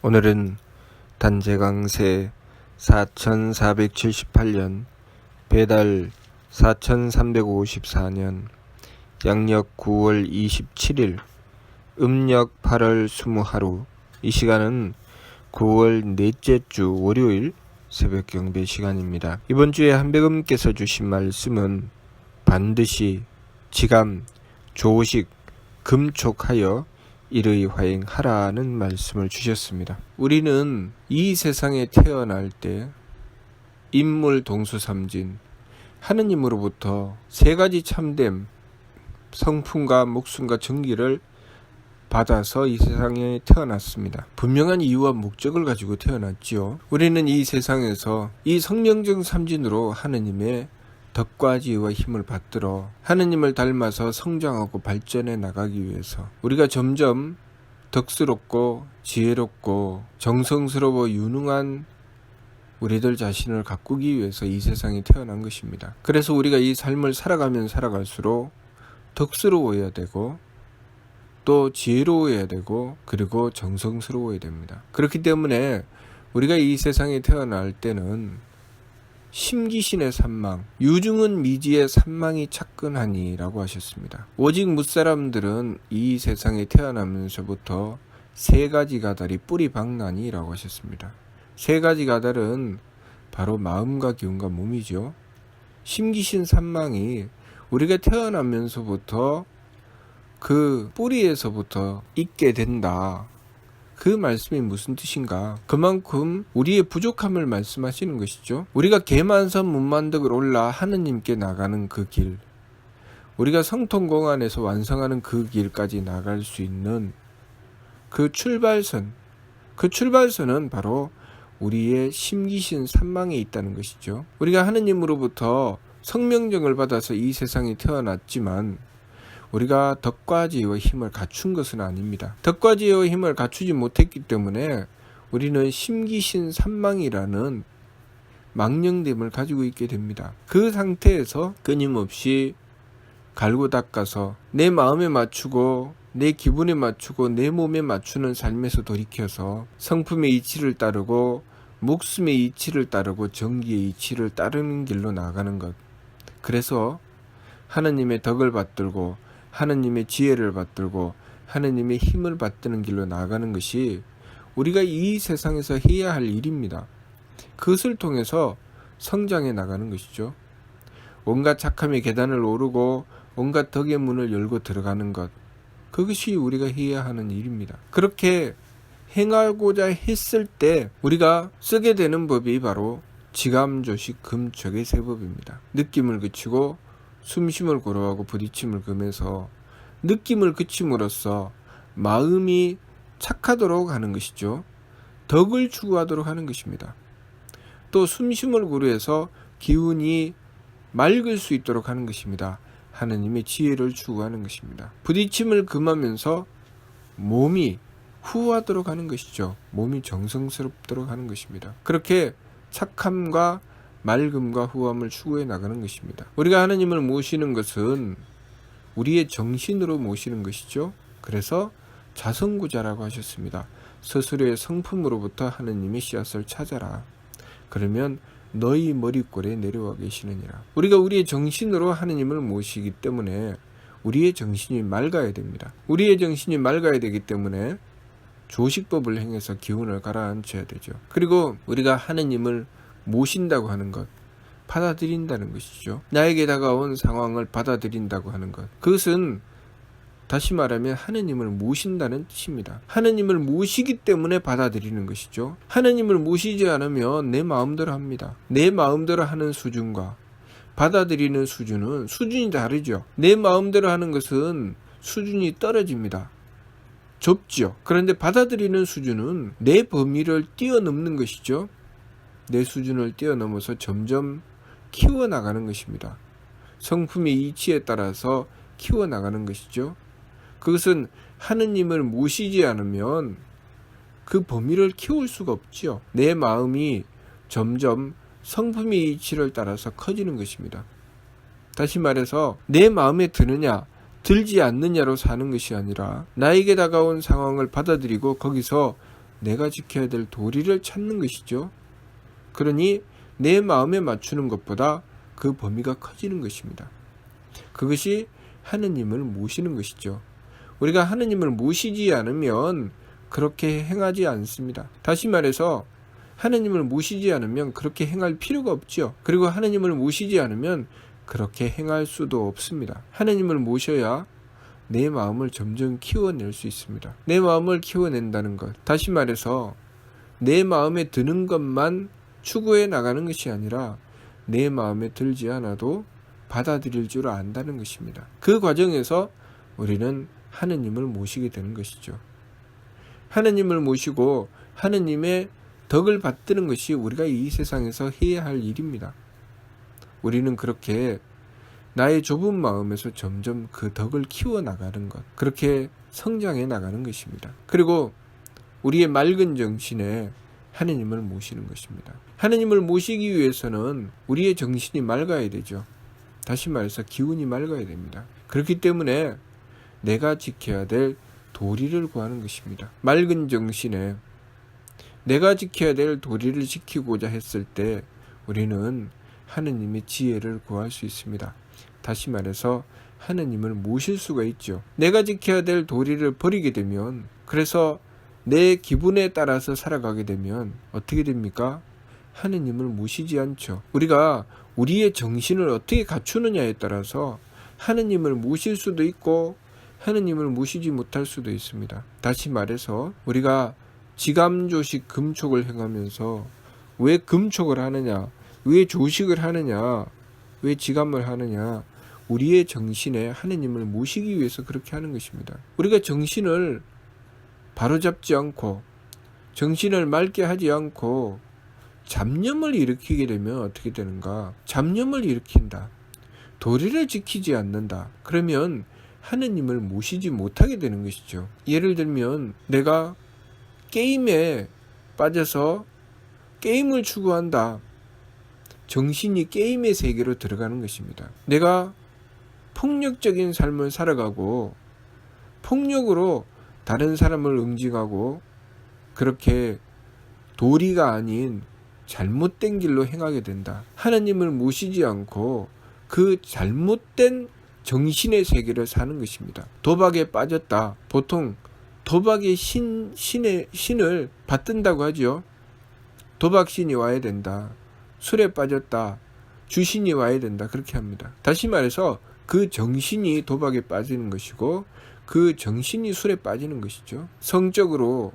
오늘은 단제강세 4478년 배달 4354년 양력 9월 27일 음력 8월 20하루 이 시간은 9월 넷째 주 월요일 새벽 경배 시간입니다. 이번 주에 한백음께서 주신 말씀은 반드시 지감, 조식, 금촉하여 일의 화행하라는 말씀을 주셨습니다. 우리는 이 세상에 태어날 때 인물 동수삼진 하느님으로부터 세 가지 참됨 성품과 목숨과 정기를 받아서 이 세상에 태어났습니다. 분명한 이유와 목적을 가지고 태어났지요. 우리는 이 세상에서 이 성령적 삼진으로 하느님의 덕과 지혜와 힘을 받들어 하느님을 닮아서 성장하고 발전해 나가기 위해서 우리가 점점 덕스럽고 지혜롭고 정성스러워 유능한 우리들 자신을 가꾸기 위해서 이 세상에 태어난 것입니다. 그래서 우리가 이 삶을 살아가면 살아갈수록 덕스러워야 되고 또 지혜로워야 되고 그리고 정성스러워야 됩니다. 그렇기 때문에 우리가 이 세상에 태어날 때는 심기신의 산망, 유중은 미지의 산망이 착근하니라고 하셨습니다. 오직 무사람들은 이 세상에 태어나면서부터 세 가지 가달이 뿌리 박나니라고 하셨습니다. 세 가지 가달은 바로 마음과 기운과 몸이죠. 심기신 산망이 우리가 태어나면서부터 그 뿌리에서부터 있게 된다. 그 말씀이 무슨 뜻인가? 그만큼 우리의 부족함을 말씀하시는 것이죠. 우리가 개만선 문만덕을 올라 하느님께 나가는 그 길, 우리가 성통공 안에서 완성하는 그 길까지 나갈 수 있는 그 출발선, 그 출발선은 바로 우리의 심기신 산망에 있다는 것이죠. 우리가 하느님으로부터 성명정을 받아서 이 세상에 태어났지만 우리가 덕과 지혜와 힘을 갖춘 것은 아닙니다. 덕과 지혜와 힘을 갖추지 못했기 때문에 우리는 심기신 산망이라는 망령됨을 가지고 있게 됩니다. 그 상태에서 끊임없이 갈고 닦아서 내 마음에 맞추고 내 기분에 맞추고 내 몸에 맞추는 삶에서 돌이켜서 성품의 이치를 따르고 목숨의 이치를 따르고 정기의 이치를 따르는 길로 나가는 것. 그래서 하나님의 덕을 받들고 하느님의 지혜를 받들고 하느님의 힘을 받드는 길로 나가는 것이 우리가 이 세상에서 해야 할 일입니다. 그것을 통해서 성장해 나가는 것이죠. 온갖 착함의 계단을 오르고 온갖 덕의 문을 열고 들어가는 것. 그것이 우리가 해야 하는 일입니다. 그렇게 행하고자 했을 때 우리가 쓰게 되는 법이 바로 지감조식 금적의 세법입니다. 느낌을 그치고 숨쉼을 고려하고 부딪힘을 금해서 느낌을 그침으로써 마음이 착하도록 하는 것이죠. 덕을 추구하도록 하는 것입니다. 또 숨쉼을 고려해서 기운이 맑을 수 있도록 하는 것입니다. 하느님의 지혜를 추구하는 것입니다. 부딪힘을 금하면서 몸이 후하도록 하는 것이죠. 몸이 정성스럽도록 하는 것입니다. 그렇게 착함과 맑음과 후함을 추구해 나가는 것입니다. 우리가 하나님을 모시는 것은 우리의 정신으로 모시는 것이죠. 그래서 자성구자라고 하셨습니다. 스스로의 성품으로부터 하느님의 씨앗을 찾아라. 그러면 너희 머리꼴에 내려와 계시느니라. 우리가 우리의 정신으로 하느님을 모시기 때문에 우리의 정신이 맑아야 됩니다. 우리의 정신이 맑아야 되기 때문에 조식법을 행해서 기운을 가라앉혀야 되죠. 그리고 우리가 하느님을 모신다고 하는 것, 받아들인다는 것이죠. 나에게 다가온 상황을 받아들인다고 하는 것. 그것은 다시 말하면 하느님을 모신다는 뜻입니다. 하느님을 모시기 때문에 받아들이는 것이죠. 하느님을 모시지 않으면 내 마음대로 합니다. 내 마음대로 하는 수준과 받아들이는 수준은 수준이 다르죠. 내 마음대로 하는 것은 수준이 떨어집니다. 좁죠. 그런데 받아들이는 수준은 내 범위를 뛰어넘는 것이죠. 내 수준을 뛰어넘어서 점점 키워나가는 것입니다. 성품의 이치에 따라서 키워나가는 것이죠. 그것은 하느님을 모시지 않으면 그 범위를 키울 수가 없지요. 내 마음이 점점 성품의 이치를 따라서 커지는 것입니다. 다시 말해서 내 마음에 드느냐 들지 않느냐로 사는 것이 아니라 나에게 다가온 상황을 받아들이고 거기서 내가 지켜야 될 도리를 찾는 것이죠. 그러니 내 마음에 맞추는 것보다 그 범위가 커지는 것입니다. 그것이 하느님을 모시는 것이죠. 우리가 하느님을 모시지 않으면 그렇게 행하지 않습니다. 다시 말해서 하느님을 모시지 않으면 그렇게 행할 필요가 없죠. 그리고 하느님을 모시지 않으면 그렇게 행할 수도 없습니다. 하느님을 모셔야 내 마음을 점점 키워낼 수 있습니다. 내 마음을 키워낸다는 것. 다시 말해서 내 마음에 드는 것만 추구해 나가는 것이 아니라 내 마음에 들지 않아도 받아들일 줄 안다는 것입니다. 그 과정에서 우리는 하느님을 모시게 되는 것이죠. 하느님을 모시고 하느님의 덕을 받드는 것이 우리가 이 세상에서 해야 할 일입니다. 우리는 그렇게 나의 좁은 마음에서 점점 그 덕을 키워 나가는 것, 그렇게 성장해 나가는 것입니다. 그리고 우리의 맑은 정신에 하느님을 모시는 것입니다. 하느님을 모시기 위해서는 우리의 정신이 맑아야 되죠. 다시 말해서 기운이 맑아야 됩니다. 그렇기 때문에 내가 지켜야 될 도리를 구하는 것입니다. 맑은 정신에 내가 지켜야 될 도리를 지키고자 했을 때 우리는 하느님의 지혜를 구할 수 있습니다. 다시 말해서 하느님을 모실 수가 있죠. 내가 지켜야 될 도리를 버리게 되면 그래서 내 기분에 따라서 살아가게 되면 어떻게 됩니까? 하느님을 모시지 않죠. 우리가 우리의 정신을 어떻게 갖추느냐에 따라서 하느님을 모실 수도 있고 하느님을 모시지 못할 수도 있습니다. 다시 말해서 우리가 지감조식 금촉을 행하면서 왜 금촉을 하느냐? 왜 조식을 하느냐? 왜 지감을 하느냐? 우리의 정신에 하느님을 모시기 위해서 그렇게 하는 것입니다. 우리가 정신을 바로잡지 않고 정신을 맑게 하지 않고 잡념을 일으키게 되면 어떻게 되는가? 잡념을 일으킨다. 도리를 지키지 않는다. 그러면 하느님을 모시지 못하게 되는 것이죠. 예를 들면 내가 게임에 빠져서 게임을 추구한다. 정신이 게임의 세계로 들어가는 것입니다. 내가 폭력적인 삶을 살아가고 폭력으로 다른 사람을 응징하고 그렇게 도리가 아닌 잘못된 길로 행하게 된다. 하나님을 모시지 않고 그 잘못된 정신의 세계를 사는 것입니다. 도박에 빠졌다. 보통 도박의 신, 신의, 신을 받든다고 하죠. 도박신이 와야 된다. 술에 빠졌다. 주신이 와야 된다. 그렇게 합니다. 다시 말해서 그 정신이 도박에 빠지는 것이고 그 정신이 술에 빠지는 것이죠. 성적으로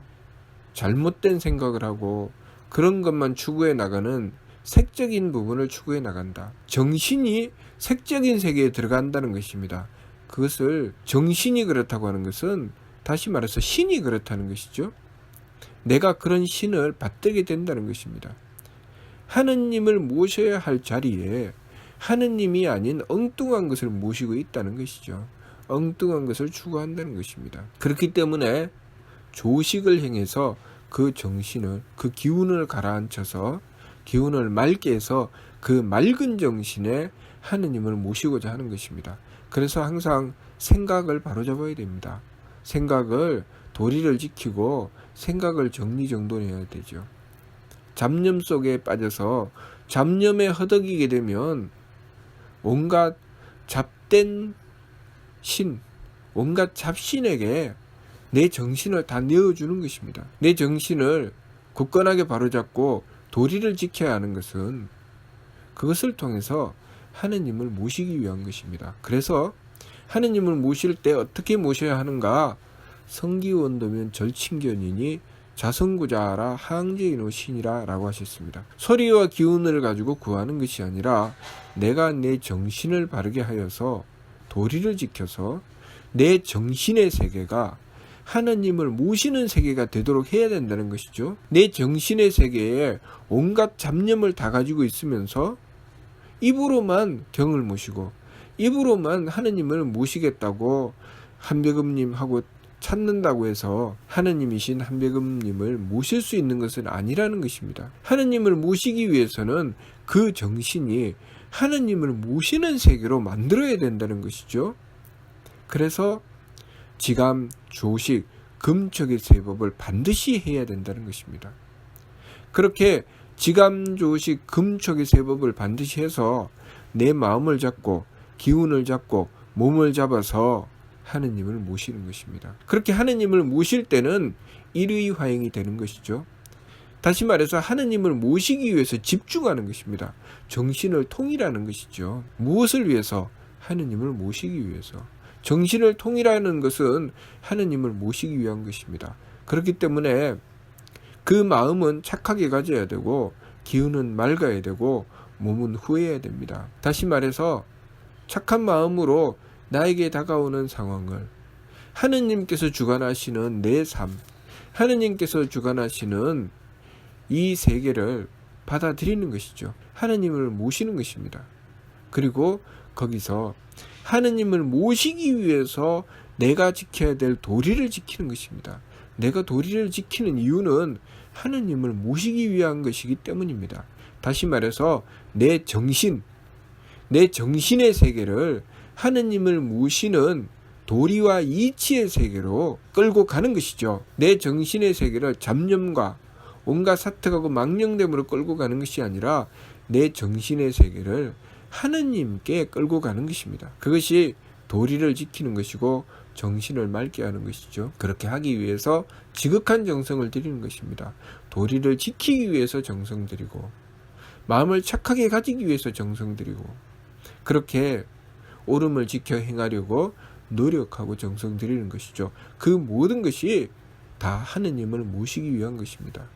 잘못된 생각을 하고 그런 것만 추구해 나가는 색적인 부분을 추구해 나간다. 정신이 색적인 세계에 들어간다는 것입니다. 그것을 정신이 그렇다고 하는 것은 다시 말해서 신이 그렇다는 것이죠. 내가 그런 신을 받들게 된다는 것입니다. 하느님을 모셔야 할 자리에 하느님이 아닌 엉뚱한 것을 모시고 있다는 것이죠. 엉뚱한 것을 추구한다는 것입니다. 그렇기 때문에 조식을 행해서 그 정신을, 그 기운을 가라앉혀서 기운을 맑게 해서 그 맑은 정신에 하느님을 모시고자 하는 것입니다. 그래서 항상 생각을 바로잡아야 됩니다. 생각을 도리를 지키고 생각을 정리정돈해야 되죠. 잡념 속에 빠져서 잡념에 허덕이게 되면 온갖 잡된 신, 온갖 잡신에게 내 정신을 다 내어주는 것입니다. 내 정신을 굳건하게 바로잡고 도리를 지켜야 하는 것은 그것을 통해서 하느님을 모시기 위한 것입니다. 그래서 하느님을 모실 때 어떻게 모셔야 하는가? 성기원도면 절친견이니 자성구자라 항제인호 신이라 라고 하셨습니다. 소리와 기운을 가지고 구하는 것이 아니라 내가 내 정신을 바르게 하여서 도리를 지켜서 내 정신의 세계가 하나님을 모시는 세계가 되도록 해야 된다는 것이죠. 내 정신의 세계에 온갖 잡념을 다 가지고 있으면서 입으로만 경을 모시고 입으로만 하느님을 모시겠다고 한배금님하고 찾는다고 해서 하느님이신 한배금님을 모실 수 있는 것은 아니라는 것입니다. 하느님을 모시기 위해서는 그 정신이 하느님을 모시는 세계로 만들어야 된다는 것이죠. 그래서 지감, 조식, 금촉의 세법을 반드시 해야 된다는 것입니다. 그렇게 지감 조식 금촉의 세법을 반드시 해서 내 마음을 잡고 기운을 잡고 몸을 잡아서 하느님을 모시는 것입니다. 그렇게 하느님을 모실 때는 일의화행이 되는 것이죠. 다시 말해서 하느님을 모시기 위해서 집중하는 것입니다. 정신을 통일하는 것이죠. 무엇을 위해서? 하느님을 모시기 위해서. 정신을 통일하는 것은 하느님을 모시기 위한 것입니다. 그렇기 때문에 그 마음은 착하게 가져야 되고 기운은 맑아야 되고 몸은 후해야 됩니다. 다시 말해서 착한 마음으로 나에게 다가오는 상황을 하느님께서 주관하시는 내 삶, 하느님께서 주관하시는 이 세계를 받아들이는 것이죠. 하느님을 모시는 것입니다. 그리고 거기서 하느님을 모시기 위해서 내가 지켜야 될 도리를 지키는 것입니다. 내가 도리를 지키는 이유는 하느님을 모시기 위한 것이기 때문입니다. 다시 말해서 내 정신, 내 정신의 세계를 하느님을 모시는 도리와 이치의 세계로 끌고 가는 것이죠. 내 정신의 세계를 잡념과 온갖 사특하고 망령됨으로 끌고 가는 것이 아니라 내 정신의 세계를 하느님께 끌고 가는 것입니다. 그것이 도리를 지키는 것이고 정신을 맑게 하는 것이죠. 그렇게 하기 위해서 지극한 정성을 들이는 것입니다. 도리를 지키기 위해서 정성 들이고 마음을 착하게 가지기 위해서 정성 들이고 그렇게 옳음을 지켜 행하려고 노력하고 정성 들이는 것이죠. 그 모든 것이 다 하느님을 모시기 위한 것입니다.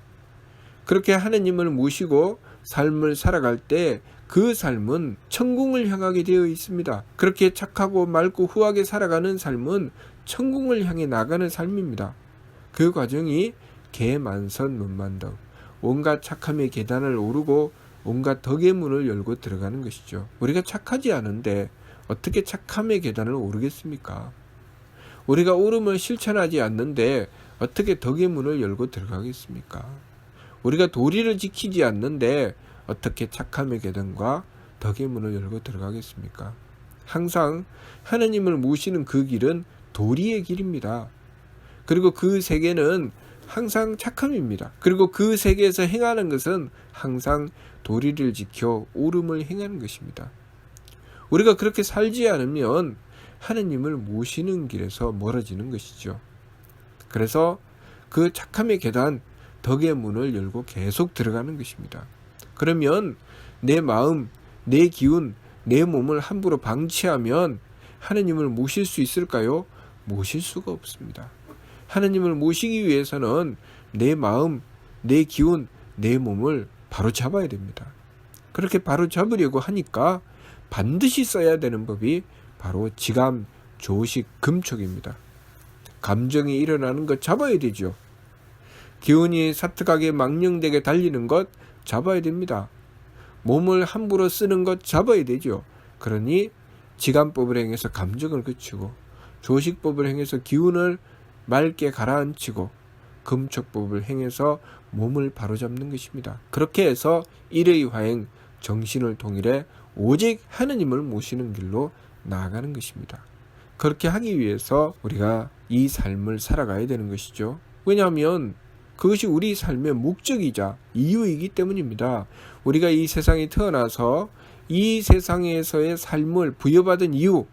그렇게 하느님을 모시고 삶을 살아갈 때 그 삶은 천궁을 향하게 되어 있습니다. 그렇게 착하고 맑고 후하게 살아가는 삶은 천궁을 향해 나가는 삶입니다. 그 과정이 개만선 눈만덕 온갖 착함의 계단을 오르고 온갖 덕의 문을 열고 들어가는 것이죠. 우리가 착하지 않은데 어떻게 착함의 계단을 오르겠습니까? 우리가 옳음을 실천하지 않는데 어떻게 덕의 문을 열고 들어가겠습니까? 우리가 도리를 지키지 않는데 어떻게 착함의 계단과 덕의 문을 열고 들어가겠습니까? 항상 하느님을 모시는 그 길은 도리의 길입니다. 그리고 그 세계는 항상 착함입니다. 그리고 그 세계에서 행하는 것은 항상 도리를 지켜 옳음을 행하는 것입니다. 우리가 그렇게 살지 않으면 하느님을 모시는 길에서 멀어지는 것이죠. 그래서 그 착함의 계단, 덕의 문을 열고 계속 들어가는 것입니다. 그러면 내 마음, 내 기운, 내 몸을 함부로 방치하면 하느님을 모실 수 있을까요? 모실 수가 없습니다. 하느님을 모시기 위해서는 내 마음, 내 기운, 내 몸을 바로 잡아야 됩니다. 그렇게 바로 잡으려고 하니까 반드시 써야 되는 법이 바로 지감, 조식, 금촉입니다. 감정이 일어나는 것 잡아야 되죠. 기운이 사특하게 망령되게 달리는 것 잡아야 됩니다. 몸을 함부로 쓰는 것 잡아야 되죠. 그러니 지감법을 행해서 감정을 그치고 조식법을 행해서 기운을 맑게 가라앉히고 금촉법을 행해서 몸을 바로잡는 것입니다. 그렇게 해서 일의 화행 정신을 통일해 오직 하느님을 모시는 길로 나아가는 것입니다. 그렇게 하기 위해서 우리가 이 삶을 살아가야 되는 것이죠. 왜냐하면 그것이 우리 삶의 목적이자 이유이기 때문입니다. 우리가 이 세상에 태어나서 이 세상에서의 삶을 부여받은 이유,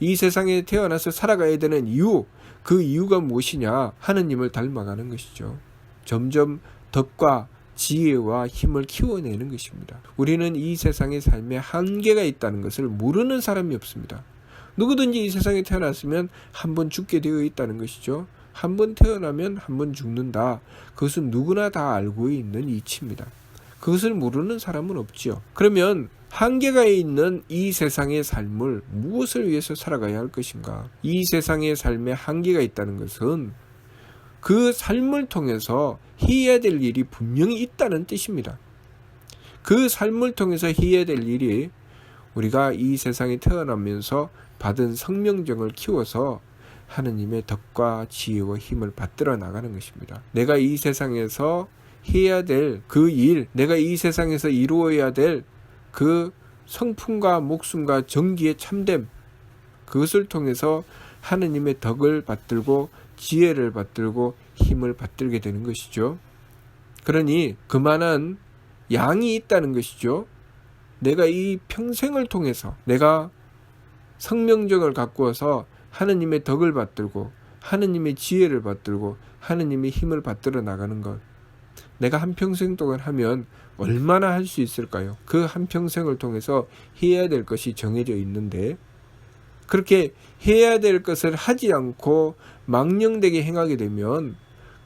이 세상에 태어나서 살아가야 되는 이유, 그 이유가 무엇이냐? 하느님을 닮아가는 것이죠. 점점 덕과 지혜와 힘을 키워내는 것입니다. 우리는 이 세상의 삶에 한계가 있다는 것을 모르는 사람이 없습니다. 누구든지 이 세상에 태어났으면 한 번 죽게 되어 있다는 것이죠. 한 번 태어나면 한 번 죽는다. 그것은 누구나 다 알고 있는 이치입니다. 그것을 모르는 사람은 없지요. 그러면 한계가 있는 이 세상의 삶을 무엇을 위해서 살아가야 할 것인가? 이 세상의 삶에 한계가 있다는 것은 그 삶을 통해서 해야 될 일이 분명히 있다는 뜻입니다. 그 삶을 통해서 해야 될 일이 우리가 이 세상에 태어나면서 받은 성명정을 키워서 하느님의 덕과 지혜와 힘을 받들어 나가는 것입니다. 내가 이 세상에서 해야 될 그 일, 내가 이 세상에서 이루어야 될 그 성품과 목숨과 정기의 참됨, 그것을 통해서 하느님의 덕을 받들고 지혜를 받들고 힘을 받들게 되는 것이죠. 그러니 그만한 양이 있다는 것이죠. 내가 이 평생을 통해서 내가 성명적을 가꾸어서 하느님의 덕을 받들고 하느님의 지혜를 받들고 하느님의 힘을 받들어 나가는 것. 내가 한 평생 동안 하면 얼마나 할 수 있을까요? 그 한 평생을 통해서 해야 될 것이 정해져 있는데 그렇게 해야 될 것을 하지 않고 망령되게 행하게 되면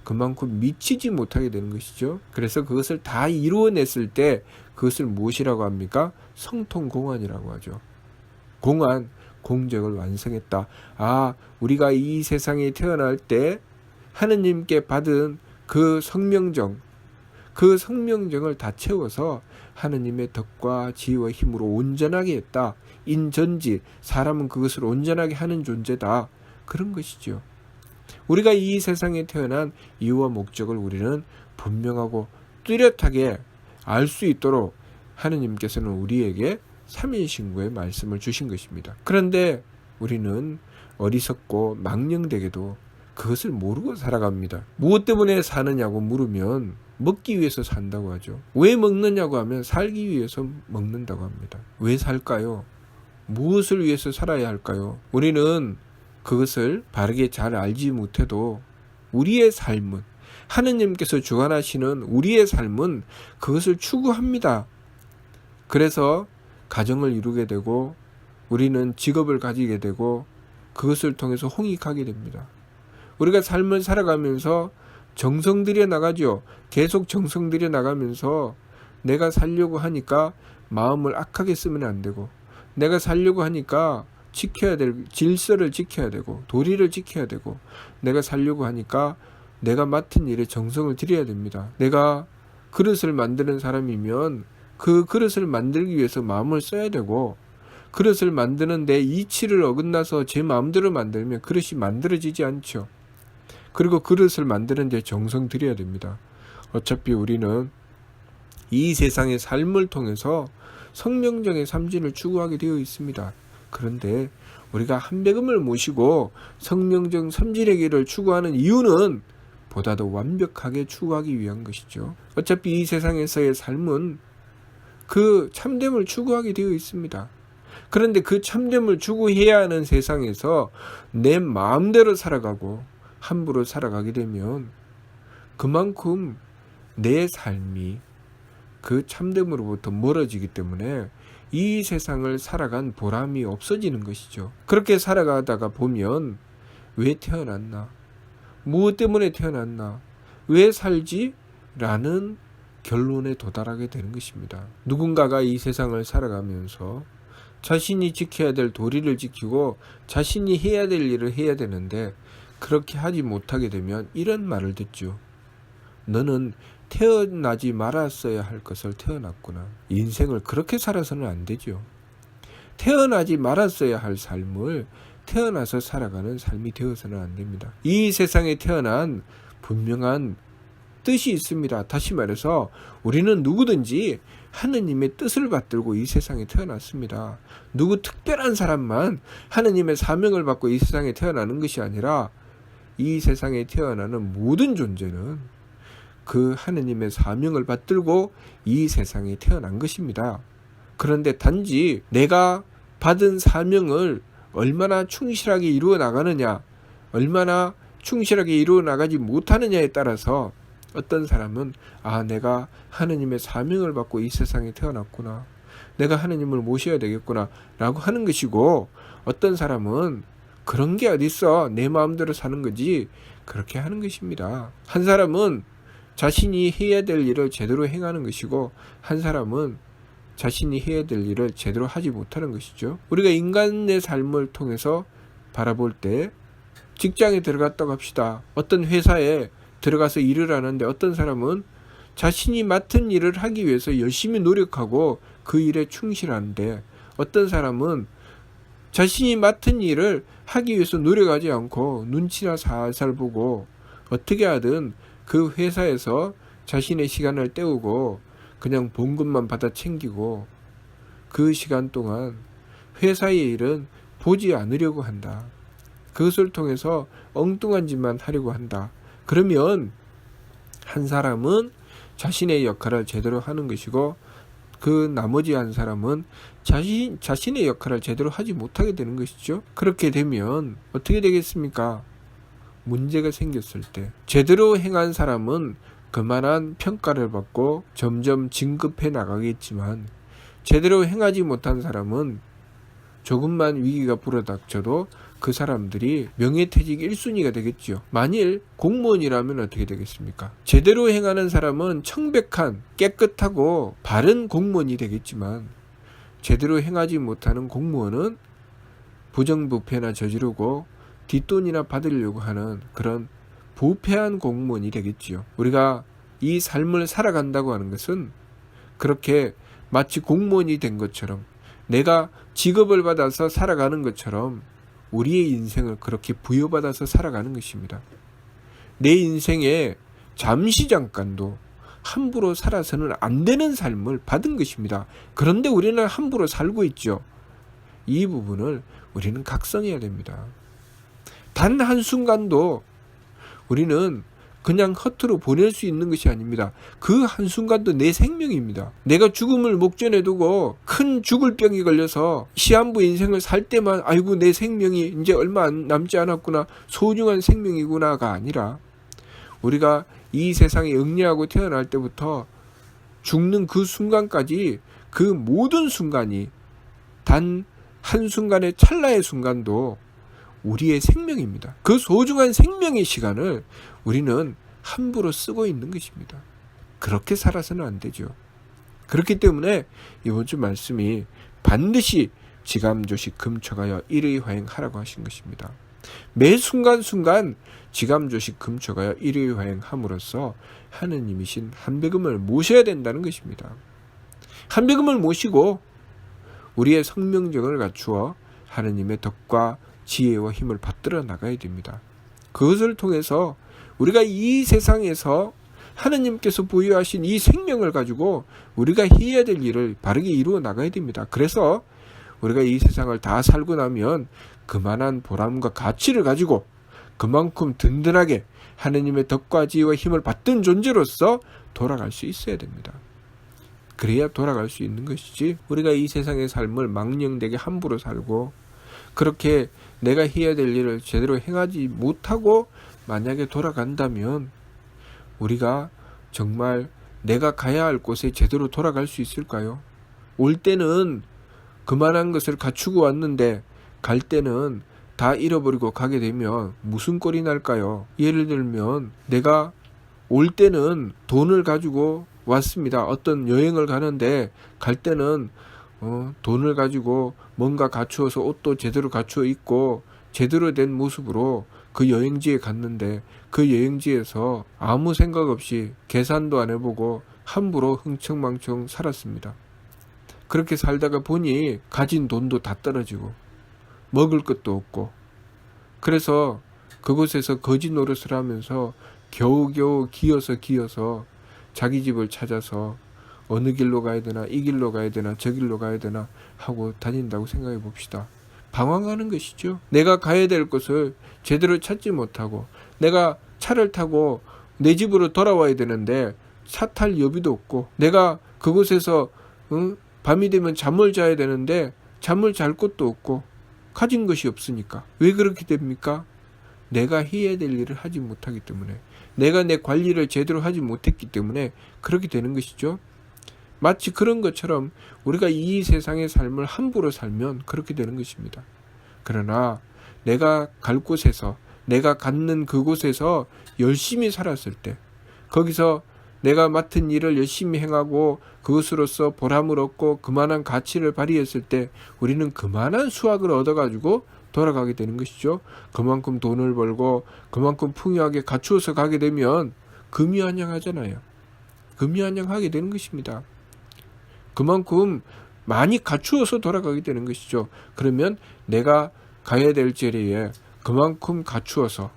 그만큼 미치지 못하게 되는 것이죠. 그래서 그것을 다 이루어냈을 때 그것을 무엇이라고 합니까? 성통공안이라고 하죠. 공안, 공적을 완성했다. 아, 우리가 이 세상에 태어날 때 하느님께 받은 그 성명정, 그 성명정을 다 채워서 하느님의 덕과 지혜와 힘으로 온전하게 했다. 인전지, 사람은 그것을 온전하게 하는 존재다. 그런 것이죠. 우리가 이 세상에 태어난 이유와 목적을 우리는 분명하고 뚜렷하게 알 수 있도록 하느님께서는 우리에게 삼인신구의 말씀을 주신 것입니다. 그런데 우리는 어리석고 망령되게도 그것을 모르고 살아갑니다. 무엇 때문에 사느냐고 물으면 먹기 위해서 산다고 하죠. 왜 먹느냐고 하면 살기 위해서 먹는다고 합니다. 왜 살까요? 무엇을 위해서 살아야 할까요? 우리는 그것을 바르게 잘 알지 못해도 우리의 삶은 하느님께서 주관하시는 우리의 삶은 그것을 추구합니다. 그래서 가정을 이루게 되고 우리는 직업을 가지게 되고 그것을 통해서 홍익하게 됩니다. 우리가 삶을 살아가면서 정성 들여 나가죠. 계속 정성 들여 나가면서 내가 살려고 하니까 마음을 악하게 쓰면 안 되고 내가 살려고 하니까 지켜야 될 질서를 지켜야 되고 도리를 지켜야 되고 내가 살려고 하니까 내가 맡은 일에 정성을 들여야 됩니다. 내가 그릇을 만드는 사람이면 그 그릇을 만들기 위해서 마음을 써야 되고 그릇을 만드는데 이치를 어긋나서 제 마음대로 만들면 그릇이 만들어지지 않죠. 그리고 그릇을 만드는데 정성 들여야 됩니다. 어차피 우리는 이 세상의 삶을 통해서 성령적인 삼진을 추구하게 되어 있습니다. 그런데 우리가 한백음을 모시고 성령적 삼진의 길을 추구하는 이유는 보다 더 완벽하게 추구하기 위한 것이죠. 어차피 이 세상에서의 삶은 그 참됨을 추구하게 되어 있습니다. 그런데 그 참됨을 추구해야 하는 세상에서 내 마음대로 살아가고 함부로 살아가게 되면 그만큼 내 삶이 그 참됨으로부터 멀어지기 때문에 이 세상을 살아간 보람이 없어지는 것이죠. 그렇게 살아가다가 보면 왜 태어났나? 무엇 때문에 태어났나? 왜 살지? 라는 결론에 도달하게 되는 것입니다. 누군가가 이 세상을 살아가면서 자신이 지켜야 될 도리를 지키고 자신이 해야 될 일을 해야 되는데 그렇게 하지 못하게 되면 이런 말을 듣죠. 너는 태어나지 말았어야 할 것을 태어났구나. 인생을 그렇게 살아서는 안 되죠. 태어나지 말았어야 할 삶을 태어나서 살아가는 삶이 되어서는 안 됩니다. 이 세상에 태어난 분명한 뜻이 있습니다. 다시 말해서 우리는 누구든지 하느님의 뜻을 받들고 이 세상에 태어났습니다. 누구 특별한 사람만 하느님의 사명을 받고 이 세상에 태어나는 것이 아니라 이 세상에 태어나는 모든 존재는 그 하느님의 사명을 받들고 이 세상에 태어난 것입니다. 그런데 단지 내가 받은 사명을 얼마나 충실하게 이루어 나가느냐, 얼마나 충실하게 이루어 나가지 못하느냐에 따라서 어떤 사람은 아 내가 하느님의 사명을 받고 이 세상에 태어났구나. 내가 하느님을 모셔야 되겠구나 라고 하는 것이고 어떤 사람은 그런 게 어딨어 내 마음대로 사는 거지 그렇게 하는 것입니다. 한 사람은 자신이 해야 될 일을 제대로 행하는 것이고 한 사람은 자신이 해야 될 일을 제대로 하지 못하는 것이죠. 우리가 인간의 삶을 통해서 바라볼 때 직장에 들어갔다고 합시다. 어떤 회사에 들어가서 일을 하는데 어떤 사람은 자신이 맡은 일을 하기 위해서 열심히 노력하고 그 일에 충실하는데 어떤 사람은 자신이 맡은 일을 하기 위해서 노력하지 않고 눈치나 살살 보고 어떻게 하든 그 회사에서 자신의 시간을 때우고 그냥 봉급만 받아 챙기고 그 시간 동안 회사의 일은 보지 않으려고 한다. 그것을 통해서 엉뚱한 짓만 하려고 한다. 그러면 한 사람은 자신의 역할을 제대로 하는 것이고 그 나머지 한 사람은 자신 자신의 역할을 제대로 하지 못하게 되는 것이죠. 그렇게 되면 어떻게 되겠습니까? 문제가 생겼을 때 제대로 행한 사람은 그만한 평가를 받고 점점 진급해 나가겠지만 제대로 행하지 못한 사람은 조금만 위기가 불어닥쳐도 그 사람들이 명예퇴직 1순위가 되겠지요. 만일 공무원이라면 어떻게 되겠습니까? 제대로 행하는 사람은 청백한 깨끗하고 바른 공무원이 되겠지만 제대로 행하지 못하는 공무원은 부정부패나 저지르고 뒷돈이나 받으려고 하는 그런 부패한 공무원이 되겠지요. 우리가 이 삶을 살아간다고 하는 것은 그렇게 마치 공무원이 된 것처럼 내가 직업을 받아서 살아가는 것처럼 우리의 인생을 그렇게 부여받아서 살아가는 것입니다. 내 인생에 잠시 잠깐도 함부로 살아서는 안 되는 삶을 받은 것입니다. 그런데 우리는 함부로 살고 있죠. 이 부분을 우리는 각성해야 됩니다. 단 한순간도 우리는 그냥 허투루 보낼 수 있는 것이 아닙니다. 그 한순간도 내 생명입니다. 내가 죽음을 목전에 두고 큰 죽을 병이 걸려서 시한부 인생을 살 때만 아이고 내 생명이 이제 얼마 안 남지 않았구나 소중한 생명이구나가 아니라 우리가 이 세상에 응리하고 태어날 때부터 죽는 그 순간까지 그 모든 순간이 단 한순간의 찰나의 순간도 우리의 생명입니다. 그 소중한 생명의 시간을 우리는 함부로 쓰고 있는 것입니다. 그렇게 살아서는 안 되죠. 그렇기 때문에 이번 주 말씀이 반드시 지감조식 금초가여 일의 화행하라고 하신 것입니다. 매 순간순간 지감조식 금초가여 일의 화행함으로써 하느님이신 한배금을 모셔야 된다는 것입니다. 한배금을 모시고 우리의 성명정을 갖추어 하느님의 덕과 지혜와 힘을 받들어 나가야 됩니다. 그것을 통해서 우리가 이 세상에서 하느님께서 부여하신 이 생명을 가지고 우리가 해야 될 일을 바르게 이루어 나가야 됩니다. 그래서 우리가 이 세상을 다 살고 나면 그만한 보람과 가치를 가지고 그만큼 든든하게 하느님의 덕과 지혜와 힘을 받던 존재로서 돌아갈 수 있어야 됩니다. 그래야 돌아갈 수 있는 것이지 우리가 이 세상의 삶을 망령되게 함부로 살고 그렇게 내가 해야 될 일을 제대로 행하지 못하고 만약에 돌아간다면 우리가 정말 내가 가야 할 곳에 제대로 돌아갈 수 있을까요? 올 때는 그만한 것을 갖추고 왔는데 갈 때는 다 잃어버리고 가게 되면 무슨 꼴이 날까요? 예를 들면 내가 올 때는 돈을 가지고 왔습니다. 어떤 여행을 가는데 갈 때는 어, 돈을 가지고 뭔가 갖추어서 옷도 제대로 갖추어 입고 제대로 된 모습으로 그 여행지에 갔는데 그 여행지에서 아무 생각 없이 계산도 안 해보고 함부로 흥청망청 살았습니다. 그렇게 살다가 보니 가진 돈도 다 떨어지고 먹을 것도 없고 그래서 그곳에서 거지 노릇을 하면서 겨우겨우 기어서 기어서 자기 집을 찾아서 어느 길로 가야 되나 이 길로 가야 되나 저 길로 가야 되나 하고 다닌다고 생각해 봅시다. 방황하는 것이죠. 내가 가야 될 곳을 제대로 찾지 못하고 내가 차를 타고 내 집으로 돌아와야 되는데 차 탈 여비도 없고 내가 그곳에서 응? 밤이 되면 잠을 자야 되는데 잠을 잘 곳도 없고 가진 것이 없으니까 왜 그렇게 됩니까? 내가 해야 될 일을 하지 못하기 때문에 내가 내 관리를 제대로 하지 못했기 때문에 그렇게 되는 것이죠. 마치 그런 것처럼 우리가 이 세상의 삶을 함부로 살면 그렇게 되는 것입니다. 그러나 내가 갈 곳에서 내가 갖는 그곳에서 열심히 살았을 때 거기서 내가 맡은 일을 열심히 행하고 그것으로서 보람을 얻고 그만한 가치를 발휘했을 때 우리는 그만한 수확을 얻어가지고 돌아가게 되는 것이죠. 그만큼 돈을 벌고 그만큼 풍요하게 갖추어서 가게 되면 금이한양하잖아요. 금이한양하게 되는 것입니다. 그만큼 많이 갖추어서 돌아가게 되는 것이죠. 그러면 내가 가야 될 자리에 그만큼 갖추어서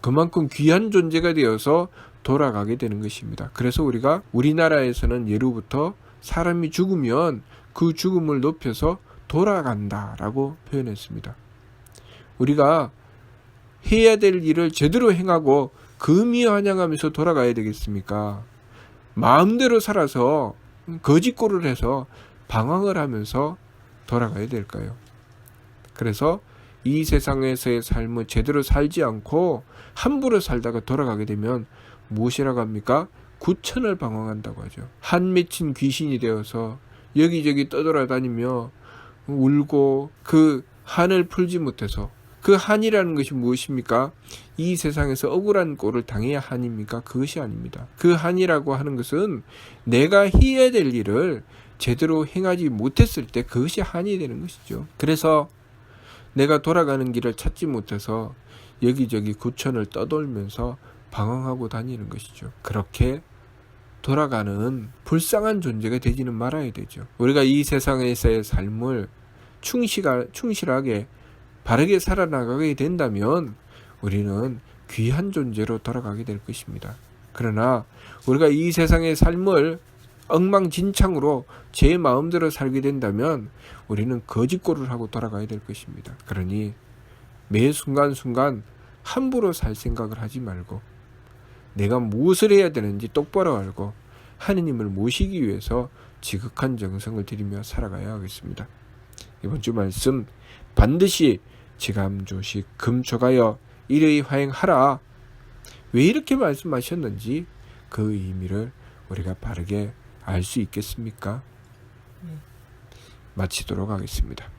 그만큼 귀한 존재가 되어서 돌아가게 되는 것입니다. 그래서 우리가 우리나라에서는 예로부터 사람이 죽으면 그 죽음을 높여서 돌아간다라고 표현했습니다. 우리가 해야 될 일을 제대로 행하고 금이 환영하면서 돌아가야 되겠습니까? 마음대로 살아서 거짓골을 해서 방황을 하면서 돌아가야 될까요? 그래서 이 세상에서의 삶을 제대로 살지 않고 함부로 살다가 돌아가게 되면 무엇이라고 합니까? 구천을 방황한다고 하죠. 한 맺힌 귀신이 되어서 여기저기 떠돌아다니며 울고 그 한을 풀지 못해서 그 한이라는 것이 무엇입니까? 이 세상에서 억울한 꼴을 당해야 한입니까? 그것이 아닙니다. 그 한이라고 하는 것은 내가 해야 될 일을 제대로 행하지 못했을 때 그것이 한이 되는 것이죠. 그래서 내가 돌아가는 길을 찾지 못해서 여기저기 구천을 떠돌면서 방황하고 다니는 것이죠. 그렇게 돌아가는 불쌍한 존재가 되지는 말아야 되죠. 우리가 이 세상에서의 삶을 충실하, 충실하게 바르게 살아나가게 된다면 우리는 귀한 존재로 돌아가게 될 것입니다. 그러나 우리가 이 세상의 삶을 엉망진창으로 제 마음대로 살게 된다면 우리는 거짓골을 하고 돌아가야 될 것입니다. 그러니 매 순간순간 함부로 살 생각을 하지 말고 내가 무엇을 해야 되는지 똑바로 알고 하느님을 모시기 위해서 지극한 정성을 들이며 살아가야 하겠습니다. 이번 주 말씀 반드시 지감조식 금초가여 일의 화행하라. 왜 이렇게 말씀하셨는지 그 의미를 우리가 바르게 알 수 있겠습니까? 마치도록 하겠습니다.